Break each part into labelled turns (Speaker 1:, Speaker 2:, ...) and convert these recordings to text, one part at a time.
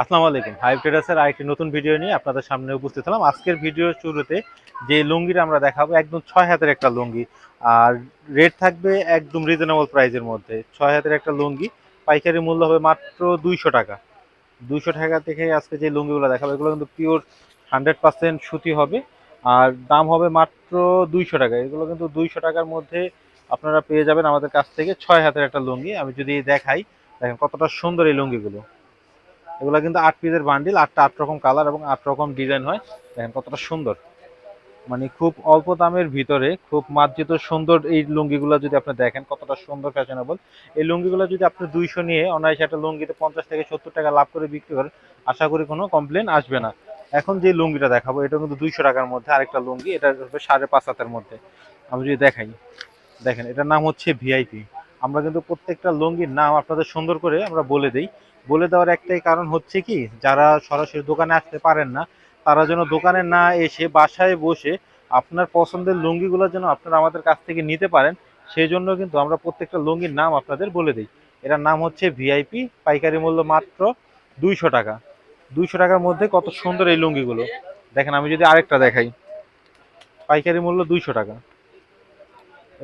Speaker 1: আসসালামু আলাইকুম। হাইভ ট্রেডার্সের আরেকটি নতুন ভিডিও নিয়ে আপনাদের সামনে উপস্থিত হলাম। আজকের ভিডিওর শুরুতে যে লুঙ্গিটা আমরা দেখাবো, একদম ছয় হাতের একটা লুঙ্গি। আর রেট থাকবে একদম রিজনেবল প্রাইসের মধ্যে। ছয় হাতের একটা লুঙ্গি, পাইকারি মূল্য হবে মাত্র দুইশো টাকা। দুইশো টাকা থেকে আজকে যে লুঙ্গিগুলো দেখাবো, এগুলো কিন্তু পিওর হান্ড্রেড পার্সেন্ট সুতি হবে। আর দাম হবে মাত্র দুইশো টাকা। এগুলো কিন্তু দুইশো টাকার মধ্যে আপনারা পেয়ে যাবেন আমাদের কাছ থেকে ছয় হাতের একটা লুঙ্গি। আমি যদি দেখাই, দেখেন কতটা সুন্দর এই লুঙ্গিগুলো। এগুলো কিন্তু আট পিসের বান্ডিল আটটা আট রকম কালার এবং আট রকম ডিজাইন হয়। দেখেন কতটা সুন্দর। মানে খুব অল্প দামের ভিতরে, খুব মার্জিত সুন্দর এই লুঙ্গিগুলো যদি আপনি দেখেন, কতটা সুন্দর ফ্যাশনেবল এই লুঙ্গিগুলো যদি আপনি দুইশো নিয়ে অনায়াসে একটা লুঙ্গিতে পঞ্চাশ থেকে সত্তর টাকা লাভ করে বিক্রি করেন, আশা করি কোনো কমপ্লেন আসবে না। এখন যে লুঙ্গিটা দেখাবো, এটা কিন্তু দুইশো টাকার মধ্যে আরেকটা লুঙ্গি, এটা হবে সাড়ে পাঁচ হাতের মধ্যে। আমি যদি দেখাই, দেখেন, এটার নাম হচ্ছে ভিআইপি আমরা কিন্তু প্রত্যেকটা লুঙ্গির নাম আপনাদের সুন্দর করে আমরা বলে দিই। বলে দেওয়ার একটাই কারণ হচ্ছে কি, যারা সরাসরি দোকানে আসতে পারেন না, তারা যেন দোকানে না এসে বাসায় বসে আপনার পছন্দের লুঙ্গিগুলো যেন আপনারা আমাদের কাছ থেকে নিতে পারেন সেই জন্য কিন্তু আমরা প্রত্যেকটা লুঙ্গির নাম আপনাদের বলে দিই। এটার নাম হচ্ছে ভিআইপি, পাইকারি মূল্য মাত্র দুইশো টাকা। দুইশো টাকার মধ্যে কত সুন্দর এই লুঙ্গিগুলো। দেখেন, আমি যদি আরেকটা দেখাই। পাইকারি মূল্য দুইশো টাকা।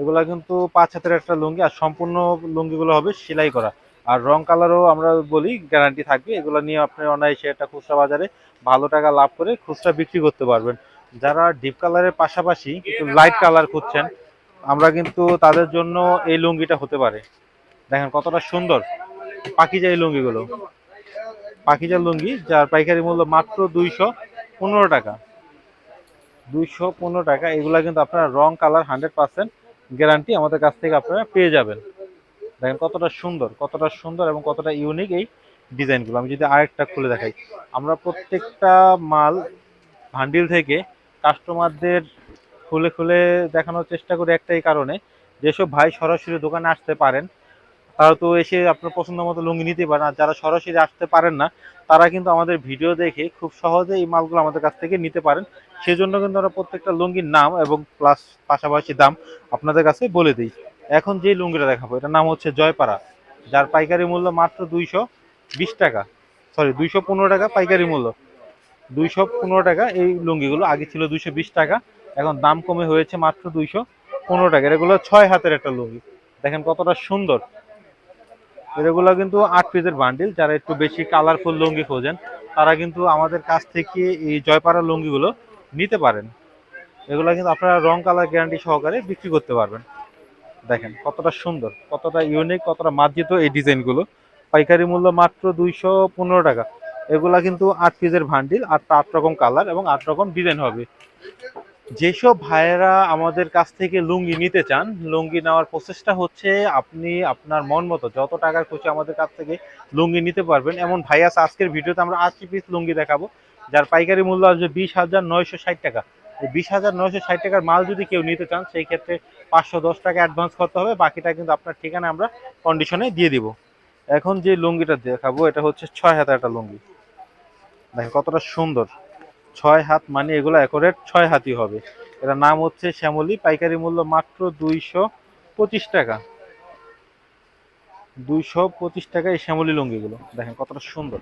Speaker 1: এগুলা কিন্তু পাঁচ হাতের একটা লুঙ্গি আর সম্পূর্ণ লুঙ্গিগুলো হবে সেলাই করা। আর রং কালারও আমরা বলি গ্যারান্টি থাকবে। এগুলো নিয়ে আপনি অনায়াসে একটা খুচরা বাজারে ভালো টাকা লাভ করে খুচরা বিক্রি করতে পারবেন। যারা ডিপ কালারের পাশাপাশি একটু লাইট কালার খুঁজছেন, আমরা কিন্তু তাদের জন্য এই লুঙ্গিটা হতে পারে। দেখেন কতটা সুন্দর। পাখিজা এই লুঙ্গিগুলো। পাখিজার লুঙ্গি, যার পাইকারি মূল্য মাত্র দুইশো পনেরো টাকা। দুইশো পনেরো টাকা। এগুলা কিন্তু আপনারা রং কালার হান্ড্রেড পার্সেন্ট গ্যারান্টি আমাদের কাছ থেকে আপনারা পেয়ে যাবেন। দেখেন কতটা সুন্দর কতটা সুন্দর এবং কতটা ইউনিক এই ডিজাইনগুলো। আমি যদি আরেকটা খুলে দেখাই, আমরা প্রত্যেকটা মাল ভান্ডিল থেকে কাস্টমারদের খুলে খুলে দেখানোর চেষ্টা করি একটাই কারণে, যেসব ভাই সরাসরি দোকানে আসতে পারেন, তারা তো এসে আপনার পছন্দ মতো লুঙ্গি নিতে পারেন আর যারা সরাসরি আসতে পারেন না, তারা কিন্তু আমাদের ভিডিও দেখে খুব সহজে এই মালগুলো আমাদের কাছ থেকে নিতে পারেন। সেজন্য কিন্তু আমরা প্রত্যেকটা লুঙ্গির নাম এবং প্লাস পাশাপাশি দাম আপনাদের কাছে বলে দিই। এখন যে লুঙ্গিটা দেখাবো, এটার নাম হচ্ছে জয়পাড়া। যার পাইকারি মূল্য মাত্র দুইশো বিশ টাকা। সরি দুইশো পনেরো টাকা পাইকারি মূল্য। দুইশো পনেরো টাকা এই লুঙ্গিগুলো, আগে ছিল দুইশো বিশ টাকা, এখন দাম কমে হয়েছে মাত্র দুইশো পনেরো টাকা। এগুলো ছয় হাতের একটা লুঙ্গি। দেখেন কতটা সুন্দর। এগুলো কিন্তু আট পিসের বান্ডিল যারা একটু বেশি কালারফুল লুঙ্গি খোঁজেন, তারা কিন্তু আমাদের কাছ থেকে এই জয়পাড়া লুঙ্গিগুলো নিতে পারেন। এগুলো কিন্তু আপনারা রং কালার গ্যারান্টি সহকারে বিক্রি করতে পারবেন। দেখেন কতটা সুন্দর, কতটা ইউনিক কতটা মার্জিত এই ডিজাইনগুলো। পাইকারি মূল্য মাত্র দুইশো পনেরো টাকা। এগুলা কিন্তু আট পিসের ভান্ডিল আটটা আট রকম কালার এবং আট রকম ডিজাইন হবে। যেসব ভাইয়েরা আমাদের কাছ থেকে লুঙ্গি নিতে চান, লুঙ্গি নেওয়ার প্রসেসটা হচ্ছে আপনি আপনার মন মতো যত টাকার খুশি আমাদের কাছ থেকে লুঙ্গি নিতে পারবেন। এমন ভাই আছে, আজকের ভিডিওতে আমরা আশি পিস লুঙ্গি দেখাবো, যার পাইকারি মূল্য আসবে বিশ হাজার নয়শো ষাট টাকা। এই বিশ হাজার নয়শো ষাট টাকার মাল যদি কেউ নিতে চান, সেই ক্ষেত্রে পাঁচশো দশ টাকা অ্যাডভান্স করতে হবে, বাকিটা কিন্তু আপনার ঠিকানা আমরা কন্ডিশনে দিয়ে দিব। এখন যে লুঙ্গিটা দেখাবো, এটা হচ্ছে ছয় হাতের একটা লুঙ্গি। দেখেন কতটা সুন্দর। ছয় হাত মানে এগুলো একরেট ছয় হাতই হবে। এটার নাম হচ্ছে শ্যামলি, পাইকারি মূল্য মাত্র দুইশো পঁচিশ টাকা। দুইশো পঁচিশ টাকা এই শ্যামলি লুঙ্গিগুলো। দেখেন কতটা সুন্দর।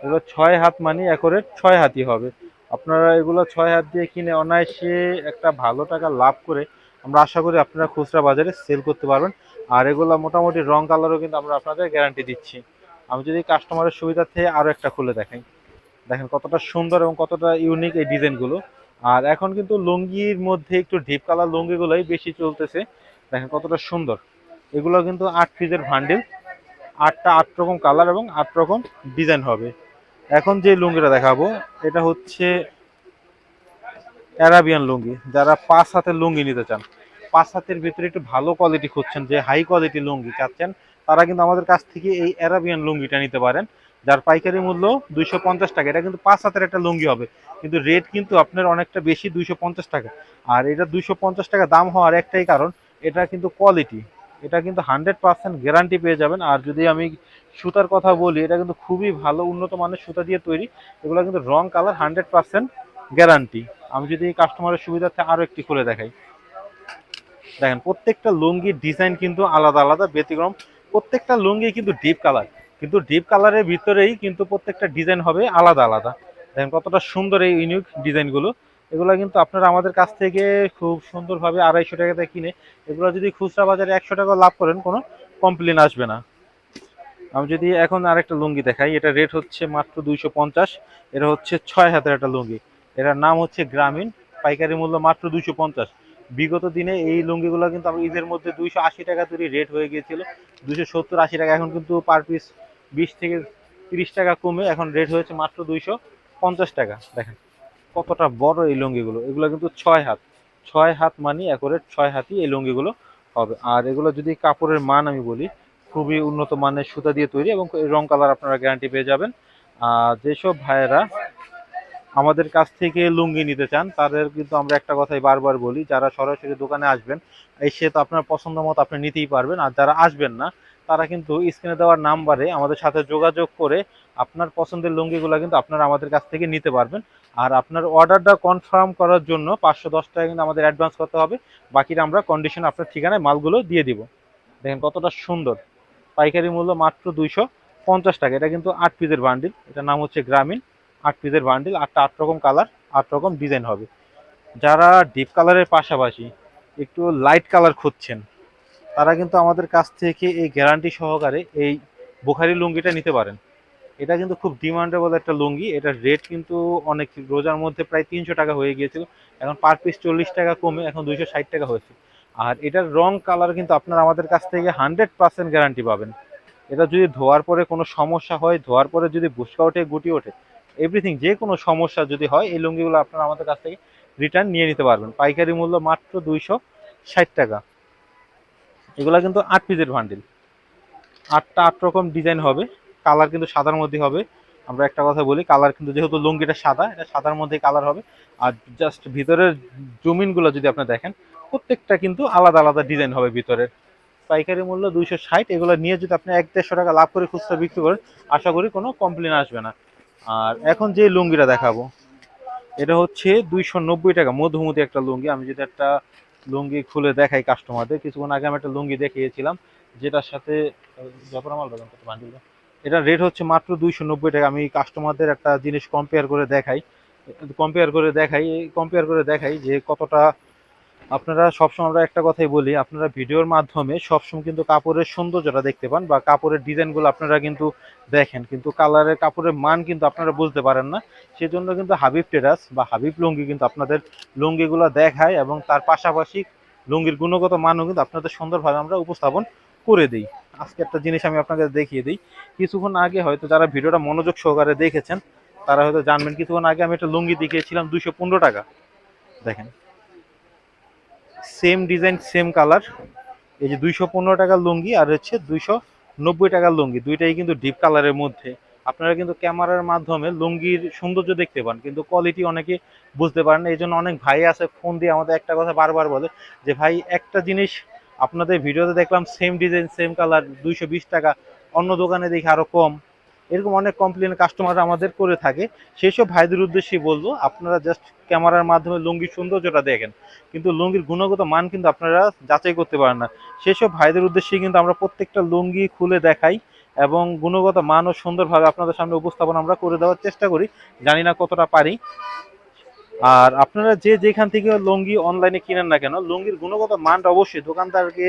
Speaker 1: এগুলো ছয় হাত মানে একরেট ছয় হাতই হবে। আপনারা এগুলো ছয় হাত দিয়ে কিনে অনায়াসে একটা ভালো টাকা লাভ করে আমরা আশা করি আপনারা খুচরা বাজারে সেল করতে পারবেন। আর এগুলো মোটামুটি রং কালারও কিন্তু আমরা আপনাদের গ্যারান্টি দিচ্ছি। আমি যদি কাস্টমারের সুবিধার্থে আরও একটা খুলে দেখাই। দেখেন কতটা সুন্দর এবং কতটা ইউনিক এই ডিজাইনগুলো। আর এখন কিন্তু লুঙ্গির মধ্যে একটু ডিপ কালার লুঙ্গিগুলোই বেশি চলতেছে। দেখেন কতটা সুন্দর। এগুলো কিন্তু আট পিসের ভান্ডিল আটটা আট রকম কালার এবং আট রকম ডিজাইন হবে। এখন যে লুঙ্গিটা দেখাবো, এটা হচ্ছে অ্যারাবিয়ান লুঙ্গি। যারা পাঁচ হাতের লুঙ্গি নিতে চান, পাঁচ হাতের ভিতরে একটু ভালো কোয়ালিটি খুঁজছেন, যে হাই কোয়ালিটি লুঙ্গি চাচ্ছেন, তারা কিন্তু আমাদের কাছ থেকে এই অ্যারাবিয়ান লুঙ্গিটা নিতে পারেন, যার পাইকারি মূল্য দুইশো পঞ্চাশ টাকা। এটা কিন্তু পাঁচ হাতের একটা লুঙ্গি হবে, কিন্তু রেট কিন্তু আপনার অনেকটা বেশি, দুইশো পঞ্চাশ টাকা। আর এটা দুইশো পঞ্চাশ টাকা দাম হওয়ার একটাই কারণ, এটা কিন্তু কোয়ালিটি এটা কিন্তু হান্ড্রেড পার্সেন্ট গ্যারান্টি পেয়ে যাবেন। আর যদি আমি সুতার কথা বলি, এটা কিন্তু খুবই ভালো, উন্নত মানের সুতা দিয়ে তৈরি। এগুলো কিন্তু রং, কালার হান্ড্রেড পার্সেন্ট গ্যারান্টি। আমি যদি এই কাস্টমারের সুবিধার্থে আরও একটি খুলে দেখাই। দেখেন, প্রত্যেকটা লুঙ্গির ডিজাইন কিন্তু আলাদা আলাদা, ব্যতিক্রম। প্রত্যেকটা লুঙ্গি কিন্তু ডিপ কালার। কিন্তু ডিপ কালারের ভিতরেই কিন্তু প্রত্যেকটা ডিজাইন হবে আলাদা আলাদা। দেখেন, কতটা সুন্দর এই ইউনিক ডিজাইনগুলো। এগুলো কিন্তু আপনারা আমাদের কাছ থেকে খুব সুন্দরভাবে আড়াইশো টাকাতে কিনে, এগুলো যদি খুচরা বাজারে একশো টাকা লাভ করেন, কোনো কমপ্লেন আসবে না। আমি যদি এখন আরেকটা লুঙ্গি দেখাই, এটা রেট হচ্ছে মাত্র দুইশো পঞ্চাশ, এটা হচ্ছে ছয় হাতের একটা লুঙ্গি। এটার নাম হচ্ছে গ্রামীণ, পাইকারি মূল্য মাত্র দুইশো পঞ্চাশ। বিগত দিনে এই লুঙ্গিগুলো কিন্তু আমরা ঈদের মধ্যে দুইশো আশি টাকা তৈরি রেট হয়ে গিয়েছিল। দুইশো সত্তর আশি টাকা, এখন কিন্তু পার পিস বিশ থেকে তিরিশ টাকা কমে এখন রেট হয়েছে মাত্র দুইশো পঞ্চাশ টাকা। দেখেন কতটা বড় এই লুঙ্গিগুলো। এগুলো কিন্তু ছয় হাত। ছয় হাত মানি একরেট ছয় হাতই এই লুঙ্গিগুলো হবে। আর এগুলো যদি কাপড়ের মান আমি বলি খুবই উন্নত মানের সুতা দিয়ে তৈরি এবং রং কালার আপনারা গ্যারান্টি পেয়ে যাবেন। আর যেসব ভাইয়েরা আমাদের কাছ থেকে লুঙ্গি নিতে চান, তাদের কিন্তু আমরা একটা কথাই বারবার বলি, যারা সরাসরি দোকানে আসবেন এসে তো আপনার পছন্দ মতো আপনি নিতেই পারবেন, আর যারা আসবেন না, তারা কিন্তু স্ক্রিনে দেওয়ার নাম্বারে আমাদের সাথে যোগাযোগ করে আপনার পছন্দের লুঙ্গিগুলো কিন্তু আপনারা আমাদের কাছ থেকে নিতে পারবেন। আর আপনার অর্ডারটা কনফার্ম করার জন্য পাঁচশো দশ টাকা কিন্তু আমাদের অ্যাডভান্স করতে হবে বাকিটা আমরা কন্ডিশন আপনার ঠিকানায় মালগুলো দিয়ে দিব। দেখেন কতটা সুন্দর। পাইকারি মূল্য মাত্র দুইশো পঞ্চাশ টাকা। এটা কিন্তু আট পিসের বান্ডিল এটার নাম হচ্ছে গ্রামীণ আট পিসের বান্ডিল আটটা আট রকম কালার আট রকম ডিজাইন হবে। যারা ডিপ কালারের পাশাপাশি একটু লাইট কালার খুঁজছেন, তারা কিন্তু আমাদের কাছ থেকে এই গ্যারান্টি সহকারে এই বুখারি লুঙ্গিটা নিতে পারেন। এটা কিন্তু খুব ডিমান্ডেবল একটা লুঙ্গি। এটার রেট কিন্তু অনেক রোজার মধ্যে প্রায় তিনশো টাকা হয়ে গিয়েছিল। এখন পার পিস চল্লিশ টাকা কমে এখন দুইশো ষাট টাকা হয়েছে। আর এটার রং কালার কিন্তু আপনারা আমাদের কাছ থেকে হান্ড্রেড পার্সেন্ট গ্যারান্টি পাবেন। এটা যদি ধোয়ার পরে কোনো সমস্যা হয়, ধোয়ার পরে যদি বুসকা ওঠে, গুটি ওঠে এভরিথিং যে কোনো সমস্যা যদি হয়, এই লুঙ্গিগুলো আপনারা আমাদের কাছ থেকে রিটার্ন নিয়ে নিতে পারবেন। পাইকারি মূল্য মাত্র দুইশো ষাট টাকা। এগুলা কিন্তু আট পিসের ভান্ডিল আটটা আট রকম ডিজাইন হবে। কালার কিন্তু সাদার মধ্যে হবে। আমরা একটা কথা বলি কালার কিন্তু যেহেতু লুঙ্গিটা সাদা, এটা সাদার মধ্যে কালার হবে। আর জাস্ট ভিতরের জমিনগুলো যদি আপনি দেখেন প্রত্যেকটা কিন্তু আলাদা আলাদা ডিজাইন হবে ভিতরে পাইকারি মূল্য দুইশো ষাট, এগুলো নিয়ে যদি আপনি এক দেড়শো টাকা লাভ করে খুচরা বিক্রি করেন, আশা করি কোনো কমপ্লেন আসবে না। আর এখন যে লুঙ্গিটা দেখাবো, এটা হচ্ছে দুইশো নব্বই টাকা, মধুমতি একটা লুঙ্গি। আমি যদি একটা লুঙ্গি খুলে দেখাই কাস্টমারদের কিছুক্ষণ আগে আমি একটা লুঙ্গি দেখিয়েছিলাম, যেটার সাথে এটা রেট হচ্ছে মাত্র দুইশো নব্বই টাকা। আমি কাস্টমারদের একটা জিনিস কম্পেয়ার করে দেখাই। কম্পেয়ার করে দেখাই কম্পেয়ার করে দেখাই যে কতটা আপনারা সবসময় আমরা একটা কথাই বলি, আপনারা ভিডিওর মাধ্যমে সবসময় কিন্তু কাপড়ের সৌন্দর্যটা দেখতে পান বা কাপড়ের ডিজাইনগুলো আপনারা কিন্তু দেখেন। কিন্তু কালারের কাপড়ের মান কিন্তু আপনারা বুঝতে পারেন না। সেজন্য কিন্তু হাবিব টেরাস বা হাবিব লুঙ্গি কিন্তু আপনাদের লুঙ্গিগুলো দেখায় এবং তার পাশাপাশি লুঙ্গির গুণগত মানও কিন্তু আপনাদের সুন্দরভাবে আমরা উপস্থাপন করে দিই। আজকে একটা জিনিস আমি আপনাকে দেখিয়ে দিই। কিছুক্ষণ আগে হয়তো যারা ভিডিওটা মনোযোগ সহকারে দেখেছেন, তারা হয়তো জানবেন, কিছুক্ষণ আগে আমি একটা লুঙ্গি দেখিয়েছিলাম পনেরো টাকা। দেখেন সেম ডিজাইন সেম কালার এই যে দুইশো পনেরো টাকার লুঙ্গি আর হচ্ছে দুইশো নব্বই টাকার লুঙ্গি, দুইটাই কিন্তু ডিপ কালারের মধ্যে। আপনারা কিন্তু ক্যামেরার মাধ্যমে লুঙ্গির সৌন্দর্য দেখতে পান, কিন্তু কোয়ালিটি অনেকে বুঝতে পারেন এই জন্য অনেক ভাই আছে ফোন দিয়ে আমাদের একটা কথা বারবার বলে যে, ভাই, একটা জিনিস আপনাদের ভিডিওতে দেখলাম সেম ডিজাইন সেম কালার দুইশো বিশ টাকা, অন্য দোকানে দেখি আরও কম। এরকম অনেক কমপ্লেন কাস্টমার আমাদের করে থাকে। সেই সব ভাইদের উদ্দেশ্যেই বলব, আপনারা জাস্ট ক্যামেরার মাধ্যমে লুঙ্গির সৌন্দর্যটা দেখেন। কিন্তু লুঙ্গির গুণগত মান কিন্তু আপনারা যাচাই করতে পারেন না। সেসব ভাইদের উদ্দেশ্যে কিন্তু আমরা প্রত্যেকটা লুঙ্গি খুলে দেখাই এবং গুণগত মান ও সুন্দরভাবে আপনাদের সামনে উপস্থাপন আমরা করে দেওয়ার চেষ্টা করি। জানি না কতটা পারি। আর আপনারা যে যেখান থেকে লুঙ্গি অনলাইনে কিনেন না কেন, লুঙ্গির গুণগত মানটা অবশ্যই দোকানদারকে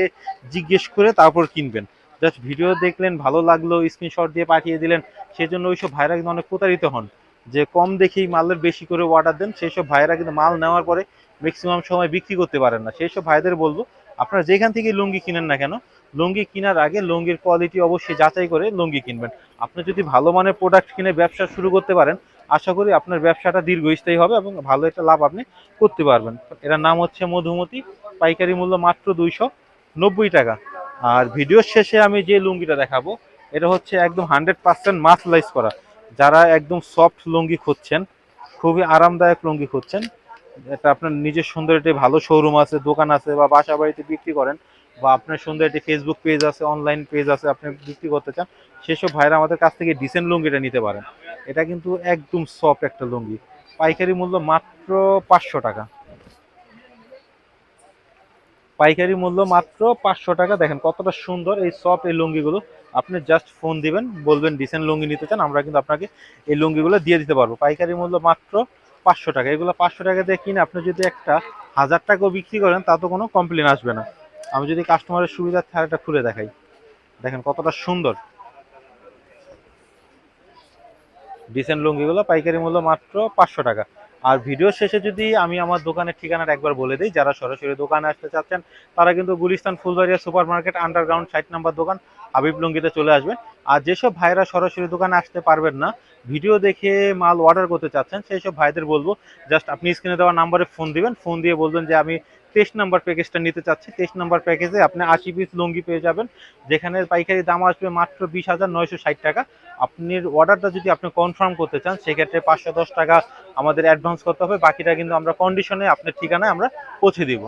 Speaker 1: জিজ্ঞেস করে তারপর কিনবেন। জাস্ট ভিডিও দেখলেন, ভালো লাগল স্ক্রিনশট দিয়ে পাঠিয়ে দিলেন। সেই জন্য ওইসব ভাইরা কিন্তু অনেক প্রতারিত হন। যে কম দেখেই মালের বেশি করে অর্ডার দেন সেই সব ভাইরা কিন্তু মাল নেওয়ার পরে ম্যাক্সিমাম সময় বিক্রি করতে পারেন না। সেই সব ভাইদের বলব, আপনারা যেখান থেকে লুঙ্গি কিনেন না কেন, লুঙ্গি কেনার আগে লুঙ্গির কোয়ালিটি অবশ্যই যাচাই করে লুঙ্গি কিনবেন। আপনি যদি ভালো মানের প্রোডাক্ট কিনে ব্যবসা শুরু করতে পারেন, আশা করি আপনার ব্যবসাটা দীর্ঘস্থায়ী হবে এবং ভালো একটা লাভ আপনি করতে পারবেন। এটার নাম হচ্ছে মধুমতি, পাইকারি মূল্য মাত্র দুইশো নব্বই টাকা। আর ভিডিওর শেষে আমি যে লুঙ্গিটা দেখাবো, এটা হচ্ছে একদম হান্ড্রেড পার্সেন্ট মাসলাইজ করা। যারা একদম সফট লুঙ্গি খুঁজছেন, খুবই আরামদায়ক লুঙ্গি খুঁজছেন, এটা আপনার নিজের সুন্দর একটি ভালো শোরুম আছে, দোকান আছে বা বাসা বাড়িতে বিক্রি করেন, বা আপনার সুন্দর একটি ফেসবুক পেজ আছে অনলাইন পেজ আছে, আপনি বিক্রি করতে চান, সেসব ভাইরা আমাদের কাছ থেকে ডিসেন্ট লুঙ্গিটা নিতে পারেন। এটা কিন্তু একদম সফট একটা লুঙ্গি। পাইকারি মূল্য মাত্র পাঁচশো টাকা। পাইকারি মূল্য মাত্র পাঁচশো টাকা। দেখেন কতটা সুন্দর এই সফট এই লুঙ্গিগুলো। আপনি জাস্ট ফোন দিবেন, বলবেন ডিসেন্ট লুঙ্গি নিতে চান, আমরা কিন্তু আপনাকে এই লুঙ্গিগুলো দিয়ে দিতে পারব। পাইকারি মূল্য মাত্র পাঁচশো টাকা। এগুলো পাঁচশো টাকা দিয়ে কিনে আপনি যদি একটা হাজার টাকাও বিক্রি করেন, তা তো কোনো কমপ্লেন আসবে না। আমি যদি কাস্টমারের সুবিধার্থে আর একটা খুলে দেখাই। দেখেন কতটা সুন্দর। ডিসেন্ট লুঙ্গিগুলো পাইকারি মূল্য মাত্র পাঁচশো টাকা। আর ভিডিও শেষে যদি আমি আমার দোকানের ঠিকানাটা একবার বলে দিই, যারা সরাসরি দোকানে আসতে চাচ্ছেন, তারা কিন্তু Gulistan Fulbaria super market underground site number দোকান হাবিব লুঙ্গিতে চলে আসবেন। আর যেসব ভাইরা সরাসরি দোকানে আসতে পারবেন না, ভিডিও দেখে মাল অর্ডার করতে চাচ্ছেন সেই সব ভাইদের বলব জাস্ট আপনি স্ক্রিনে দেওয়া নাম্বারে ফোন দিবেন ফোন দিয়ে বলবেন যে আমি তেইশ নাম্বার প্যাকেজটা নিতে চাচ্ছি, তেইশ নাম্বার প্যাকেজে আপনি আশি পিস লুঙ্গি পেয়ে যাবেন, যেখানে পাইকারি দাম আসবে মাত্র বিশ হাজার নয়শো ষাট টাকা। আপনার অর্ডারটা যদি আপনি কনফার্ম করতে চান, সেক্ষেত্রে পাঁচশো দশ টাকা আমাদের অ্যাডভান্স করতে হবে, বাকিটা কিন্তু আমরা কন্ডিশনে আপনার ঠিকানায় আমরা পৌঁছে দিব।